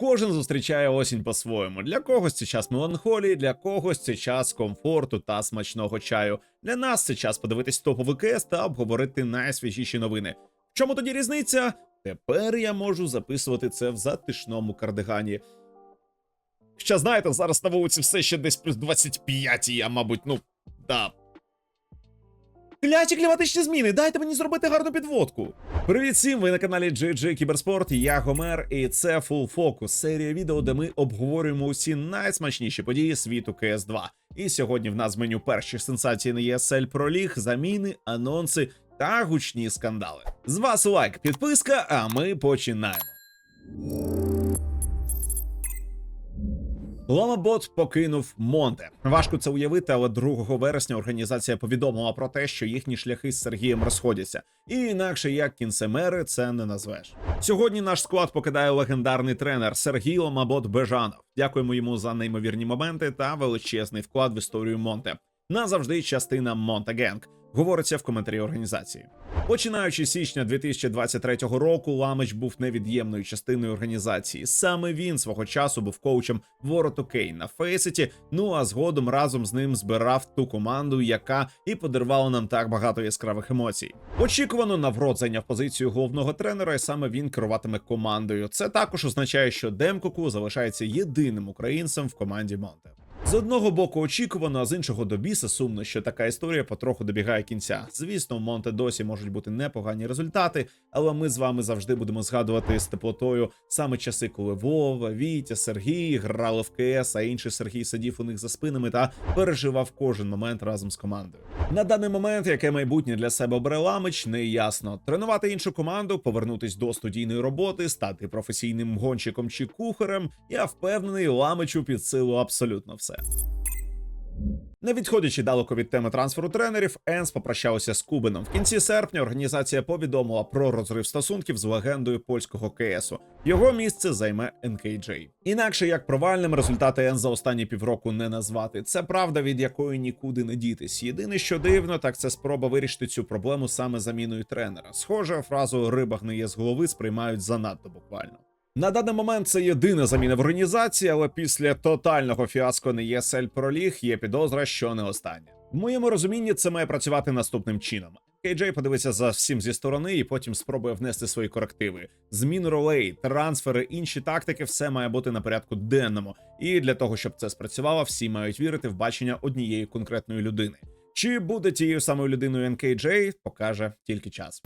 Кожен зустрічає осінь по-своєму. Для когось це час меланхолії, для когось це час комфорту та смачного чаю. Для нас це час подивитись топовий КС та обговорити найсвіжіші новини. В чому тоді різниця? Тепер я можу записувати це в затишному кардигані. Ще знаєте, зараз на вулиці все ще десь плюс 25, і я, мабуть, ну, да. Кляті кліматичні зміни, дайте мені зробити гарну підводку. Привіт всім, ви на каналі GG Кіберспорт, я Гомер, і це Full Focus, серія відео, де ми обговорюємо усі найсмачніші події світу cs 2 І сьогодні в нас меню перші сенсації на ESL проліг, заміни, анонси та гучні скандали. З вас лайк, підписка, а ми починаємо. Ламабот покинув Монте. Важко це уявити, але 2 вересня організація повідомила про те, що їхні шляхи з Сергієм розходяться, і інакше як кінцемери це не назвеш. Сьогодні наш склад покидає легендарний тренер Сергій Ламабот Бежанов. Дякуємо йому за неймовірні моменти та величезний вклад в історію Монте. Назавжди частина Монте Генг. Говориться в коментарі організації. Починаючи з січня 2023 року, Ламич був невід'ємною частиною організації. Саме він свого часу був коучем Вороту Кей на Фейсеті. Ну а згодом разом з ним збирав ту команду, яка і подарувала нам так багато яскравих емоцій. Очікувано Наврод зайняв позицію головного тренера, і саме він керуватиме командою. Це також означає, що Демкоку залишається єдиним українцем в команді Монте. З одного боку очікувано, а з іншого до біса сумно, що така історія потроху добігає кінця. Звісно, у Монте досі можуть бути непогані результати, але ми з вами завжди будемо згадувати з теплотою саме часи, коли Вова, Вітя, Сергій грали в КС, а інший Сергій сидів у них за спинами та переживав кожен момент разом з командою. На даний момент, яке майбутнє для себе обере Ламич, не ясно. Тренувати іншу команду, повернутись до студійної роботи, стати професійним гонщиком чи кухарем. Я впевнений, Ламичу під силу абсолютно все. Не відходячи далеко від теми трансферу тренерів, Енс попрощався з Кубином. В кінці серпня організація повідомила про розрив стосунків з легендою польського КСу. Його місце займе NKJ. Інакше як провальним результати Енс за останні півроку не назвати. Це правда, від якої нікуди не дітись. Єдине, що дивно, так це спроба вирішити цю проблему саме заміною тренера. Схоже, фразу риба гниє з голови сприймають занадто буквально. На даний момент це єдина заміна в організації, але після тотального фіаско не ЄСЛ проліг є підозра, що не остання. В моєму розумінні це має працювати наступним чином. KJ подивиться за всім зі сторони і потім спробує внести свої корективи. Змін ролей, трансфери, інші тактики все має бути на порядку денному. І для того, щоб це спрацювало, всі мають вірити в бачення однієї конкретної людини. Чи буде тією самою людиною NKJ, покаже тільки час.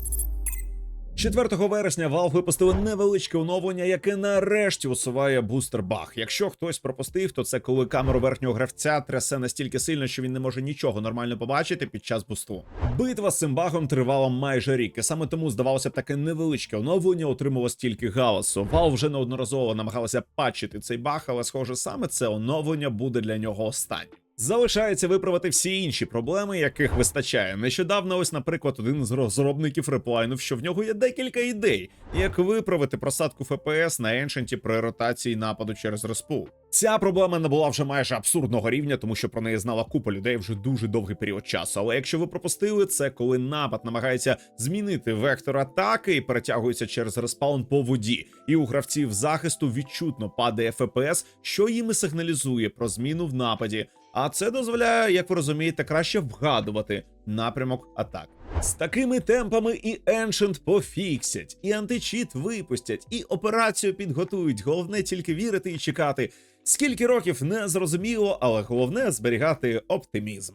4 вересня Valve випустили невеличке оновлення, яке нарешті усуває бустер баг. Якщо хтось пропустив, то це коли камеру верхнього гравця трясе настільки сильно, що він не може нічого нормально побачити під час бусту. Битва з цим багом тривала майже рік, і саме тому здавалося б таке невеличке оновлення отримало стільки галасу. Valve вже неодноразово намагалася патчити цей баг, але схоже, саме це оновлення буде для нього останнім. Залишається виправити всі інші проблеми, яких вистачає. Нещодавно, ось, наприклад, один з розробників реплайнув, що в нього є декілька ідей, як виправити просадку ФПС на еншенті при ротації нападу через респу. Ця проблема набула вже майже абсурдного рівня, тому що про неї знала купа людей вже дуже довгий період часу. Але якщо ви пропустили це, коли напад намагається змінити вектор атаки і перетягується через респаун по воді, і у гравців захисту відчутно падає ФПС, що їм і сигналізує про зміну в нападі. А це дозволяє, як ви розумієте, краще вгадувати напрямок атак. З такими темпами і Ancient пофіксять, і античіт випустять, і операцію підготують. Головне тільки вірити і чекати. Скільки років не зрозуміло, але головне зберігати оптимізм.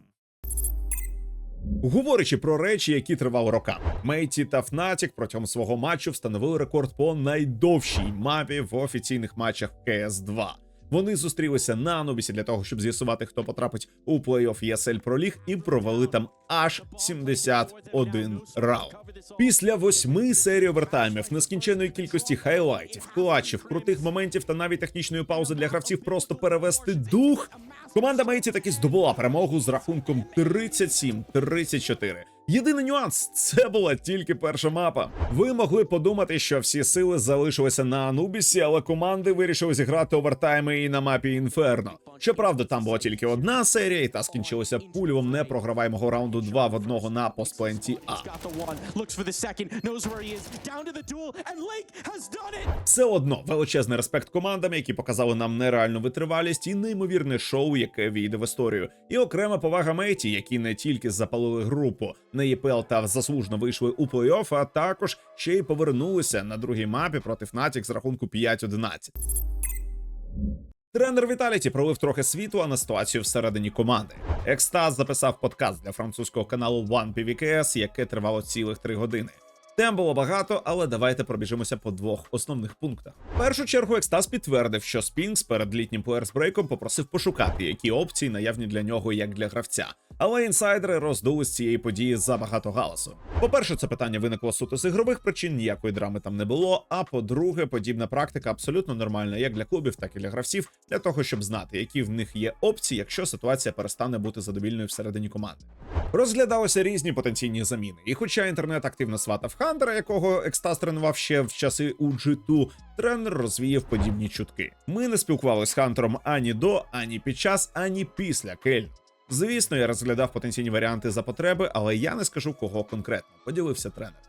Говорячи про речі, які тривали роками, Мейті та Фнатік протягом свого матчу встановили рекорд по найдовшій мапі в офіційних матчах КС 2 вони зустрілися на Анубісі для того, щоб з'ясувати, хто потрапить у плей-офф Pro League і провели там аж 71 раунд. Після восьми серій овертаймів, нескінченої кількості хайлайтів, клатчів, крутих моментів та навіть технічної паузи для гравців просто перевести дух. Команда Мейті таки здобула перемогу з рахунком 37-34. Єдиний нюанс це була тільки перша мапа. Ви могли подумати, що всі сили залишилися на Анубісі, але команди вирішили зіграти овертайми і на мапі Інферно. Щоправда, там була тільки одна серія, і та скінчилася пульвом непрограваємого раунду 2 в одного на постпленті А. Все одно величезний респект командам, які показали нам нереальну витривалість і неймовірне шоу, яке війде в історію. І окрема повага Мейті, які не тільки запалили групу на ЄПЛ та заслужено вийшли у плей-офф, а також ще й повернулися на другій мапі проти Фнатік з рахунку 5-11. Тренер Віталіті пролив трохи світла на ситуацію всередині команди. Екстаз записав подкаст для французького каналу One PVKS, яке тривало цілих три години. Тем було багато, але давайте пробіжимося по двох основних пунктах. В першу чергу Екстаз підтвердив, що Спінкс перед літнім плеєрсбрейком попросив пошукати, які опції наявні для нього як для гравця. Але інсайдери роздули з цієї події забагато галасу. По-перше, це питання виникло суто з ігрових причин, ніякої драми там не було. А по-друге, подібна практика абсолютно нормальна як для клубів, так і для гравців, для того, щоб знати, які в них є опції, якщо ситуація перестане бути задовільною всередині команди. Розглядалися різні потенційні заміни. І хоча інтернет активно сватав Хантера, якого екстаз тренував ще в часи у G2, тренер розвіяв подібні чутки. Ми не спілкувалися з Хантером ані до, ані під час, ані після Кель. Звісно, я розглядав потенційні варіанти за потреби, але я не скажу кого конкретно. Поділився тренер.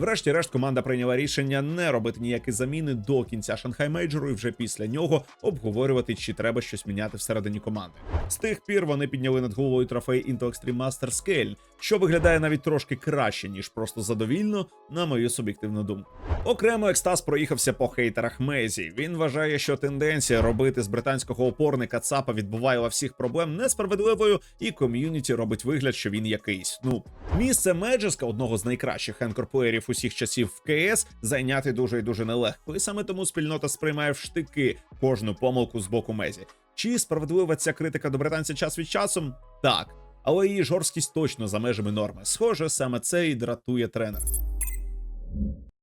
Врешті-решт, команда прийняла рішення не робити ніякі заміни до кінця Шанхай Мейджору і вже після нього обговорювати, чи треба щось міняти всередині команди. З тих пір вони підняли над головою трофей Into Extreme Master Scale, що виглядає навіть трошки краще, ніж просто задовільно, на мою суб'єктивну думку. Окремо екстаз проїхався по хейтерах Мезі. Він вважає, що тенденція робити з британського опорника ЦАПа відбуває всіх проблем несправедливою, і ком'юніті робить вигляд, що він якийсь. Ну, місце Меджеска, одного з найкращих енкорплеєрів усіх часів в КС, зайняти дуже і дуже нелегко. І саме тому спільнота сприймає в штики кожну помилку з боку Мезі. Чи справедлива ця критика до британця час від часу? Так. Але її жорсткість точно за межами норми. Схоже, саме це і дратує тренера.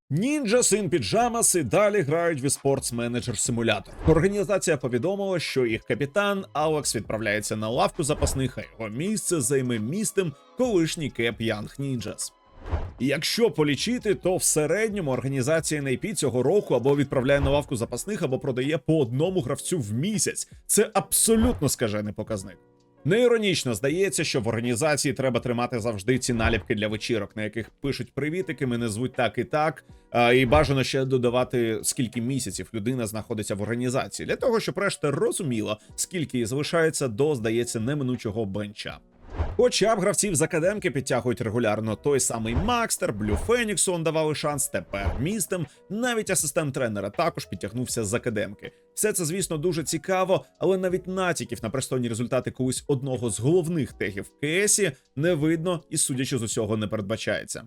Нінджа, син Піджамас і далі грають в eSports Manager Simulator. Організація повідомила, що їх капітан Алекс відправляється на лавку запасних, а його місце займе містем колишній кеп Янг Нінджас. Якщо полічити, то в середньому організація NAP цього року або відправляє на лавку запасних, або продає по одному гравцю в місяць. Це абсолютно скажений показник. Неіронічно здається, що в організації треба тримати завжди ці наліпки для вечірок, на яких пишуть привітики, мене звуть так і так. І бажано ще додавати, скільки місяців людина знаходиться в організації, для того, щоб решта розуміла, скільки залишається до, здається, неминучого бенча. Хоча б гравців з академки підтягують регулярно той самий Макстер, Блю Феніксу он давали шанс, тепер містем. Навіть асистент тренера також підтягнувся з академки. Все це, звісно, дуже цікаво, але навіть натяків на пристойні результати колись одного з головних тегів в КСі не видно і, судячи з усього, не передбачається.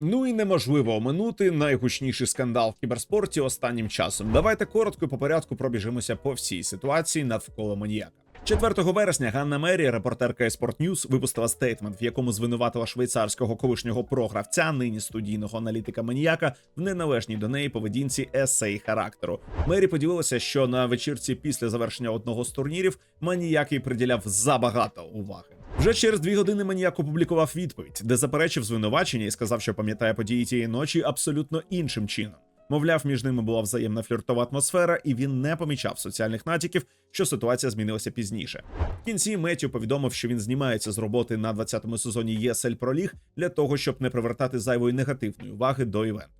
Ну і неможливо оминути найгучніший скандал в кіберспорті останнім часом. Давайте коротко по порядку пробіжимося по всій ситуації навколо маніяка. 4 вересня Ганна Мері, репортерка Esport News, випустила стейтмент, в якому звинуватила швейцарського колишнього програвця, нині студійного аналітика маніяка, в неналежній до неї поведінці есей характеру. Мері поділилася, що на вечірці після завершення одного з турнірів маніяк їй приділяв забагато уваги. Вже через дві години маніяк опублікував відповідь, де заперечив звинувачення і сказав, що пам'ятає події тієї ночі абсолютно іншим чином. Мовляв, між ними була взаємна фліртова атмосфера, і він не помічав соціальних натяків, що ситуація змінилася пізніше. В кінці Меттю повідомив, що він знімається з роботи на 20-му сезоні Pro League для того, щоб не привертати зайвої негативної уваги до івенту.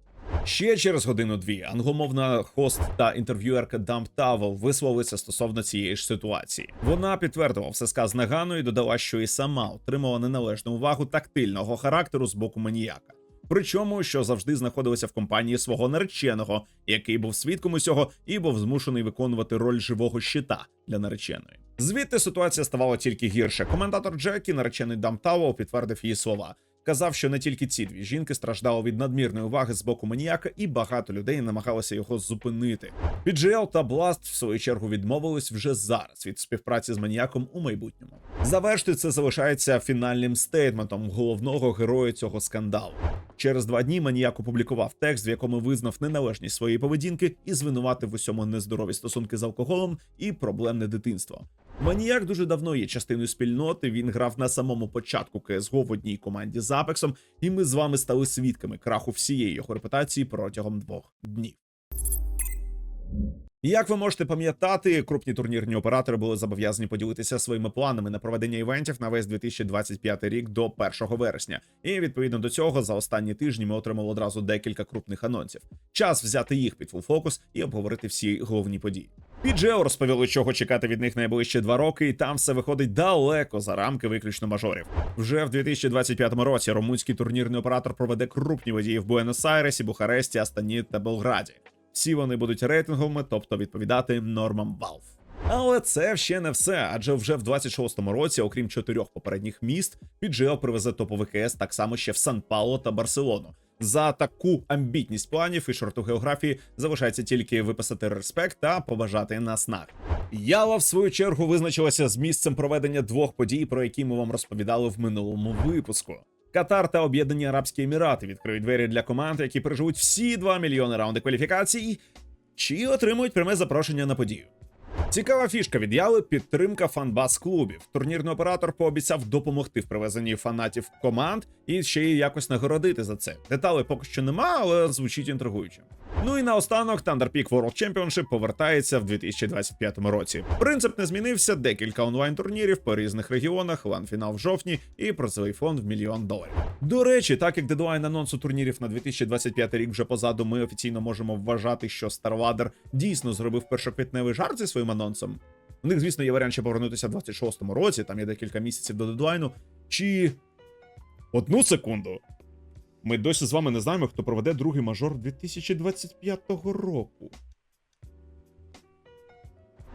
Ще через годину-дві англомовна хост та інтерв'юерка Дамп Тавел висловилися стосовно цієї ж ситуації. Вона підтвердила все сказане Ганою і додала, що і сама отримала неналежну увагу тактильного характеру з боку маніяка. Причому, що завжди знаходилася в компанії свого нареченого, який був свідком усього і був змушений виконувати роль живого щита для нареченої. Звідти ситуація ставала тільки гірше. Коментатор Джекі, наречений Дам Тауо, підтвердив її слова. Казав, що не тільки ці дві жінки страждали від надмірної уваги з боку маніяка, і багато людей намагалися його зупинити. PGL та Blast, в свою чергу, відмовились вже зараз від співпраці з маніяком у майбутньому. Завершити це залишається фінальним стейтментом головного героя цього скандалу. Через два дні маніяк опублікував текст, в якому визнав неналежність своєї поведінки і звинуватив в усьому нездорові стосунки з алкоголем і проблемне дитинство. Маніяк дуже давно є частиною спільноти. Він грав на самому початку CSGO в одній команді з Апексом, і ми з вами стали свідками краху всієї його репутації протягом двох днів. Як ви можете пам'ятати, крупні турнірні оператори були зобов'язані поділитися своїми планами на проведення івентів на весь 2025 рік до 1 вересня. І відповідно до цього за останні тижні ми отримали одразу декілька крупних анонсів. Час взяти їх під фул фокус і обговорити всі головні події. Піджео розповіли, чого чекати від них найближчі два роки, і там все виходить далеко за рамки виключно мажорів. Вже в 2025 році румунський турнірний оператор проведе крупні події в Буенос-Айресі, Бухаресті, Астані та Белграді. Всі вони будуть рейтинговими, тобто відповідати нормам Valve. Але це ще не все, адже вже в 26-му році, окрім чотирьох попередніх міст, PGL привезе топовий КС так само ще в Сан-Пауло та Барселону. За таку амбітність планів і шорту географії залишається тільки виписати респект та побажати наснаг. Ява, в свою чергу, визначилася з місцем проведення двох подій, про які ми вам розповідали в минулому випуску. Катар та Об'єднані Арабські Емірати відкриють двері для команд, які переживуть всі 2 мільйони раунди кваліфікації, чи отримують пряме запрошення на подію. Цікава фішка від Яви підтримка фанбас клубів. Турнірний оператор пообіцяв допомогти в привезенні фанатів команд і ще й якось нагородити за це. Деталей поки що нема, але звучить інтригуюче. Ну і наостанок Thunder Peak World Championship повертається в 2025 році. Принцип не змінився: декілька онлайн-турнірів по різних регіонах, лан-фінал в жовтні і призовий фонд в мільйон доларів. До речі, так як дедлайн анонсу турнірів на 2025 рік вже позаду, ми офіційно можемо вважати, що StarLadder дійсно зробив першоквітневий жарт зі своїм анонсом. У них, звісно, є варіант ще повернутися в 26-му році, там є декілька місяців до дедлайну. Чи одну секунду. Ми досі з вами не знаємо, хто проведе другий мажор 2025 року.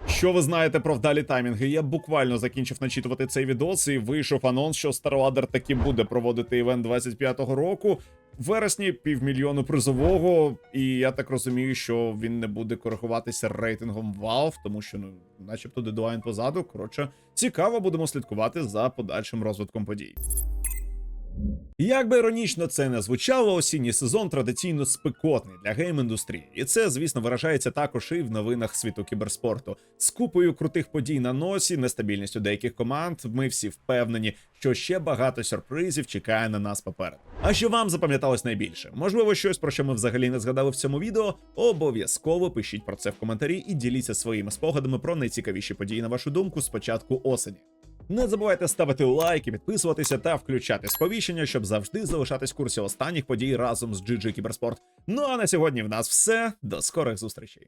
Що ви знаєте про вдалі таймінги? Я буквально закінчив начитувати цей відос і вийшов анонс, що StarLadder таки буде проводити івент 25-го року. В вересні півмільйону призового, і я так розумію, що він не буде коригуватися рейтингом Valve, тому що ну, начебто дедлайн позаду. Коротше, цікаво, будемо слідкувати за подальшим розвитком подій. Як би іронічно це не звучало, осінній сезон традиційно спекотний для гейм-індустрії, і це, звісно, виражається також і в новинах світу кіберспорту. З купою крутих подій на носі, нестабільністю деяких команд. Ми всі впевнені, що ще багато сюрпризів чекає на нас попереду. А що вам запам'яталось найбільше? Можливо, щось про що ми взагалі не згадали в цьому відео. Обов'язково пишіть про це в коментарі і діліться своїми спогадами про найцікавіші події на вашу думку з початку осені. Не забувайте ставити лайки, підписуватися та включати сповіщення, щоб завжди залишатись в курсі останніх подій разом з GG Кіберспорт. Ну а на сьогодні в нас все. До скорих зустрічей.